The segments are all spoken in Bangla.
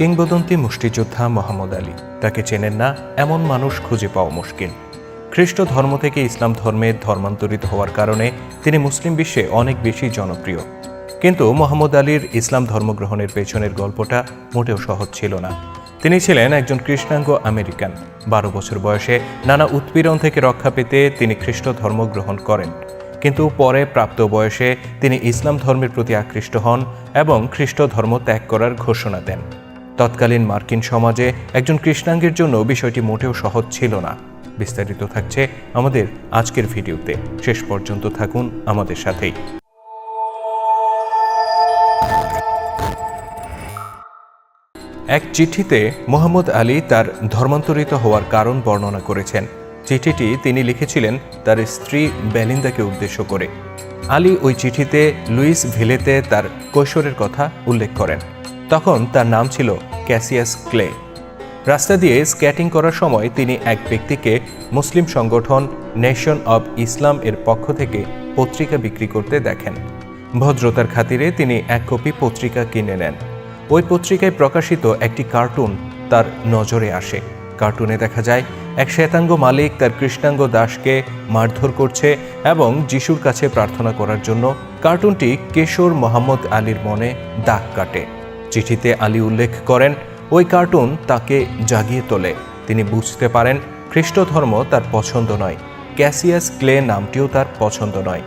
কিংবদন্তি মুষ্টিযোদ্ধা মোহাম্মদ আলী। তাকে চেনেন না, এমন মানুষ খুঁজে পাওয়া মুশকিল। খ্রিস্ট ধর্ম থেকে ইসলাম ধর্মে ধর্মান্তরিত হওয়ার কারণে তিনি মুসলিম বিশ্বে অনেক বেশি জনপ্রিয়। কিন্তু মোহাম্মদ আলীর ইসলাম ধর্মগ্রহণের পেছনের গল্পটা মোটেও সহজ ছিল না। তিনি ছিলেন একজন কৃষ্ণাঙ্গ আমেরিকান। বারো বছর বয়সে নানা উৎপীড়ন থেকে রক্ষা পেতে তিনি খ্রিস্ট ধর্ম গ্রহণ করেন। কিন্তু পরে প্রাপ্ত বয়সে তিনি ইসলাম ধর্মের প্রতি আকৃষ্ট হন এবং খ্রিস্ট ধর্ম ত্যাগ করার ঘোষণা দেন। তৎকালীন মার্কিন সমাজে একজন কৃষ্ণাঙ্গের জন্য বিষয়টি মোটেও সহজ ছিল না। বিস্তারিত থাকছে আমাদের আজকের ভিডিওতে। শেষ পর্যন্ত থাকুন আমাদের সাথেই। এক চিঠিতে মোহাম্মদ আলী তার ধর্মান্তরিত হওয়ার কারণ বর্ণনা করেছেন। চিঠিটি তিনি লিখেছিলেন তার স্ত্রী বেলিন্দাকে উদ্দেশ্য করে। আলী ওই চিঠিতে লুইস ভিলেতে তার কৈশোরের কথা উল্লেখ করেন। তখন তার নাম ছিল ক্যাসিয়াস ক্লে। রাস্তা দিয়ে স্ক্যাটিং করার সময় তিনি এক ব্যক্তিকে মুসলিম সংগঠন নেশন অব ইসলাম এর পক্ষ থেকে পত্রিকা বিক্রি করতে দেখেন। ভদ্রতার খাতিরে তিনি এক কপি পত্রিকা কিনে নেন। ওই পত্রিকায় প্রকাশিত একটি কার্টুন তার নজরে আসে। কার্টুনে দেখা যায়, এক শ্বেতাঙ্গ মালিক তার কৃষ্ণাঙ্গ দাসকে মারধর করছে এবং যিশুর কাছে প্রার্থনা করার জন্য কার্টুনটি কেশোর মোহাম্মদ আলীর মনে দাগ কাটে। চিঠিতে আলী উল্লেখ করেন, ওই কার্টুন তাকে জাগিয়ে তোলে। তিনি বুঝতে পারেন, খ্রিস্ট ধর্ম তার পছন্দ নয়, ক্যাসিয়াস ক্লে নামটিও তার পছন্দ নয়।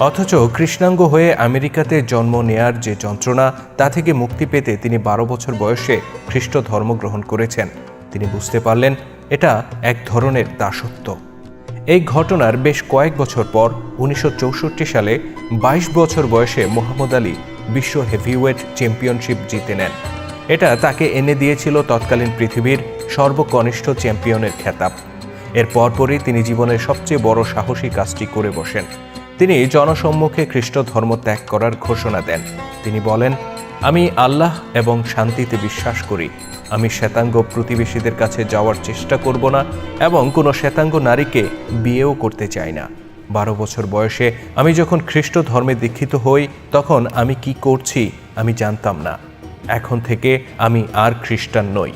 অথচ কৃষ্ণাঙ্গ হয়ে আমেরিকাতে জন্ম নেয়ার যে যন্ত্রণা, তা থেকে মুক্তি পেতে তিনি বারো বছর বয়সে খ্রিস্ট ধর্ম গ্রহণ করেছেন। তিনি বুঝতে পারলেন, এটা এক ধরনের দাসত্ব। এই ঘটনার বেশ কয়েক বছর পর উনিশশো চৌষট্টি সালে ২২ বছর বয়সে মোহাম্মদ আলী বিশ্ব হেভিওয়েট চ্যাম্পিয়নশিপ জিতে নেন। এটা তাকে এনে দিয়েছিল তৎকালীন পৃথিবীর সর্বকনিষ্ঠ চ্যাম্পিয়নের খেতাব। এর পরপরই তিনি জীবনের সবচেয়ে বড় সাহসী কাজটি করে বসেন। তিনি জনসম্মুখে খ্রিস্ট ধর্ম ত্যাগ করার ঘোষণা দেন। তিনি বলেন, আমি আল্লাহ এবং শান্তিতে বিশ্বাস করি। আমি শ্বেতাঙ্গ প্রতিবেশীদের কাছে যাওয়ার চেষ্টা করব না এবং কোনো শ্বেতাঙ্গ নারীকে বিয়েও করতে চাই না। বারো বছর বয়সে আমি যখন খ্রিস্ট ধর্মে দীক্ষিত হই, তখন আমি কি করছি আমি জানতাম না। এখন থেকে আমি আর খ্রিস্টান নই।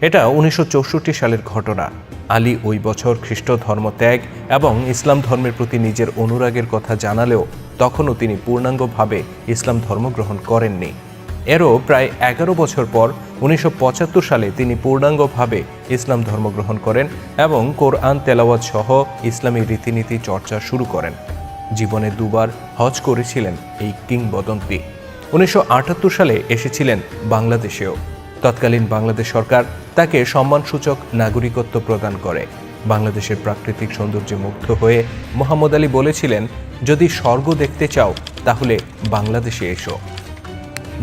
এটা উনিশশো চৌষট্টি সালের ঘটনা। আলী ওই বছর খ্রিস্ট ধর্ম ত্যাগ এবং ইসলাম ধর্মের প্রতি নিজের অনুরাগের কথা জানালেও তখনও তিনি পূর্ণাঙ্গভাবে ইসলাম ধর্ম গ্রহণ করেননি। এরও প্রায় এগারো বছর পর উনিশশো পঁচাত্তর সালে তিনি পূর্ণাঙ্গভাবে ইসলাম ধর্ম গ্রহণ করেন এবং কোরআন তেলাওয়াত সহ ইসলামী রীতিনীতি চর্চা শুরু করেন। জীবনে দুবার হজ করেছিলেন এই কিংবদন্তি। উনিশশো আটাত্তর সালে এসেছিলেন বাংলাদেশেও। তৎকালীন বাংলাদেশ সরকার তাকে সম্মানসূচক নাগরিকত্ব প্রদান করে। বাংলাদেশের প্রাকৃতিক সৌন্দর্যে মুগ্ধ হয়ে মোহাম্মদ আলী বলেছিলেন, যদি স্বর্গ দেখতে চাও, তাহলে বাংলাদেশে এসো।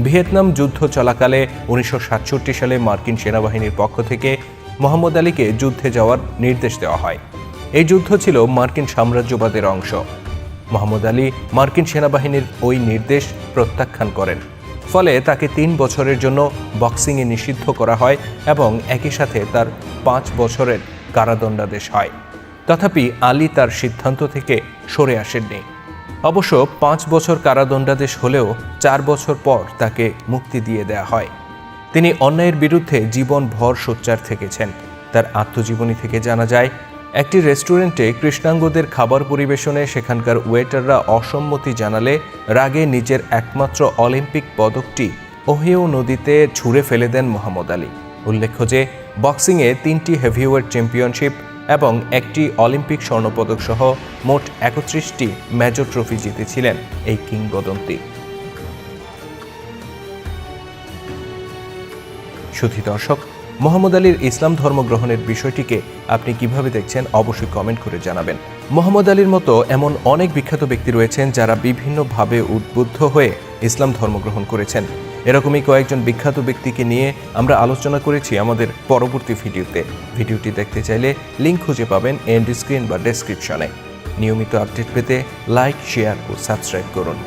ভিয়েতনাম যুদ্ধ চলাকালে উনিশশো সাতষট্টি সালে মার্কিন সেনাবাহিনীর পক্ষ থেকে মোহাম্মদ আলীকে যুদ্ধে যাওয়ার নির্দেশ দেওয়া হয়। এই যুদ্ধ ছিল মার্কিন সাম্রাজ্যবাদের অংশ। মোহাম্মদ আলী মার্কিন সেনাবাহিনীর ওই নির্দেশ প্রত্যাখ্যান করেন। ফলে তাকে তিন বছরের জন্য বক্সিংয়ে নিষিদ্ধ করা হয় এবং একই সাথে তার পাঁচ বছরের কারাদণ্ডাদেশ হয়। তথাপি আলী তার সিদ্ধান্ত থেকে সরে আসেননি। অবশ্য পাঁচ বছর কারাদণ্ডাদেশ হলেও চার বছর পর তাকে মুক্তি দিয়ে দেয়া হয়। তিনি অন্যায়ের বিরুদ্ধে জীবনভর সোচ্চার থেকেছেন। তার আত্মজীবনী থেকে জানা যায়, একটি রেস্টুরেন্টে কৃষ্ণাঙ্গদের খাবার পরিবেশনে সেখানকার ওয়েটাররা অসম্মতি জানালে রাগে নিজের একমাত্র অলিম্পিক পদকটি ওহিও নদীতে ছুঁড়ে ফেলে দেন মোহাম্মদ আলী। উল্লেখ্য যে, বক্সিংয়ে তিনটি হেভিওয়েট চ্যাম্পিয়নশিপ এবং একটি অলিম্পিক স্বর্ণপদক সহ মোট একত্রিশটি মেজর ট্রফি জিতেছিলেন এই কিংবদন্তি। সুধী দর্শক মোহাম্মদ আলীর ইসলাম ধর্ম গ্রহণের বিষয়টিকে আপনি কীভাবে দেখছেন অবশ্যই কমেন্ট করে জানাবেন। মোহাম্মদ আলীর মতো এমন অনেক বিখ্যাত ব্যক্তি রয়েছেন যারা বিভিন্নভাবে উদ্বুদ্ধ হয়ে ইসলাম ধর্ম গ্রহণ করেছেন। এরকমই কয়েকজন বিখ্যাত ব্যক্তিকে নিয়ে আমরা আলোচনা করেছি আমাদের পরবর্তী ভিডিওতে। ভিডিওটি দেখতে চাইলে লিঙ্ক খুঁজে পাবেন এন্ড স্ক্রিন বা ডেসক্রিপশনে নিয়মিত আপডেট পেতে লাইক শেয়ার ও সাবস্ক্রাইব করুন।